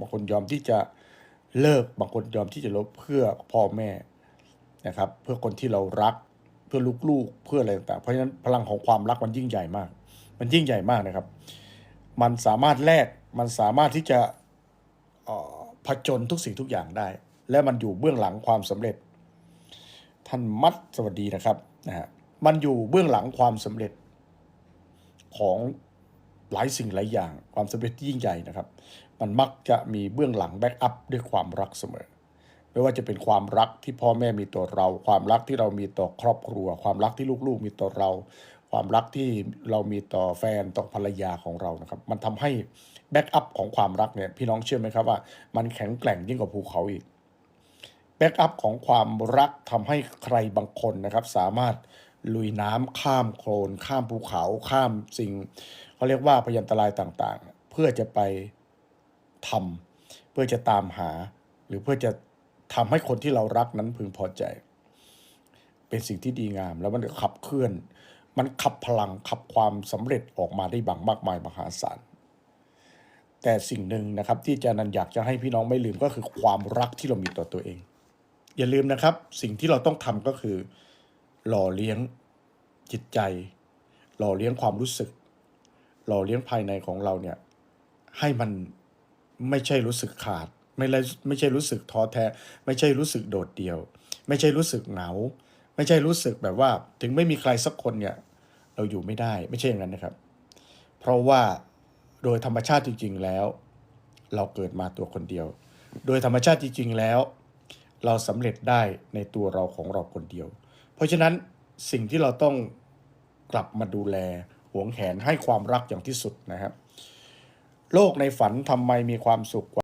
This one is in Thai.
บางคนยอมที่จะเลิกบางคนยอมที่จะลบเพื่อพ่อแม่นะครับ เพื่อคนที่เรารักเพื่อลูกๆเพื่ออะไรต่างๆ เพราะฉะนั้นพลังของความรักมันยิ่งใหญ่มาก มันยิ่งใหญ่มากนะครับ มันสามารถแลกมันสามารถที่จะออผจญทุกสิ่งทุกอย่างได้ และมันอยู่เบื้องหลังความสำเร็จ ท่านมัดสวัสดีนะครับนะฮะมันอยู่เบื้องหลังความสำเร็จของ หลายสิ่งหลายอย่างความสำเร็จที่ยิ่งใหญ่นะครับ มันมักจะมีเบื้องหลังแบ็กอัพด้วยความรักเสมอ ไม่ว่าจะเป็นความรักที่พ่อแม่มีต่อเรา ความรักที่เรามีต่อครอบครัว ความรักที่ลูกๆมีต่อเรา ความรักที่เรามีต่อแฟนต่อภรรยาของเรานะครับ มันทำให้แบ็กอัพของความรักเนี่ยพี่น้องเชื่อไหมครับว่า มันแข็งแกร่งยิ่งกว่าภูเขาอีกแบ็กอัพของความรักทำให้ใครบางคนนะครับ สามารถ ลุยน้ำข้ามโคลนข้ามภูเขาข้ามสิ่งเขาเรียกว่าพยันตรายต่างๆ เพื่อจะไปทำเพื่อจะตามหา หรือเพื่อจะทำให้คนที่เรารักนั้นพึงพอใจ เป็นสิ่งที่ดีงาม แล้วมันขับเคลื่อน มันขับพลังขับความสำเร็จออกมาได้บางมากมายมหาศาลแต่สิ่งหนึ่งนะครับที่อาจารย์นันอยากจะให้พี่น้องไม่ลืมก็คือความรักที่เรามีต่อตัวเอง อย่าลืมนะครับ สิ่งที่เราต้องทำก็คือ หล่อเลี้ยงจิตใจ หล่อเลี้ยงความรู้สึก หล่อเลี้ยงภายในของเราเนี่ยให้มันไม่ใช่รู้สึกขาด ไม่เลยไม่ใช่รู้สึกท้อแท้ ไม่ใช่รู้สึกโดดเดี่ยว ไม่ใช่รู้สึกเหงา ไม่ใช่รู้สึกแบบว่า ถึงไม่มีใครสักคนเนี่ยเราอยู่ไม่ได้ไม่ใช่อย่างนั้นนะครับ เพราะว่าโดยธรรมชาติจริง ๆ แล้ว เราเกิดมาตัวคนเดียว โดยธรรมชาติจริง ๆ แล้ว เราสำเร็จได้ในตัวเราของเราคนเดียว เพราะฉะนั้นสิ่งที่เราต้องกลับมาดูแลหวงแหนให้ความรักอย่างที่สุดนะครับ โลกในฝันทำไมมีความสุขกว่า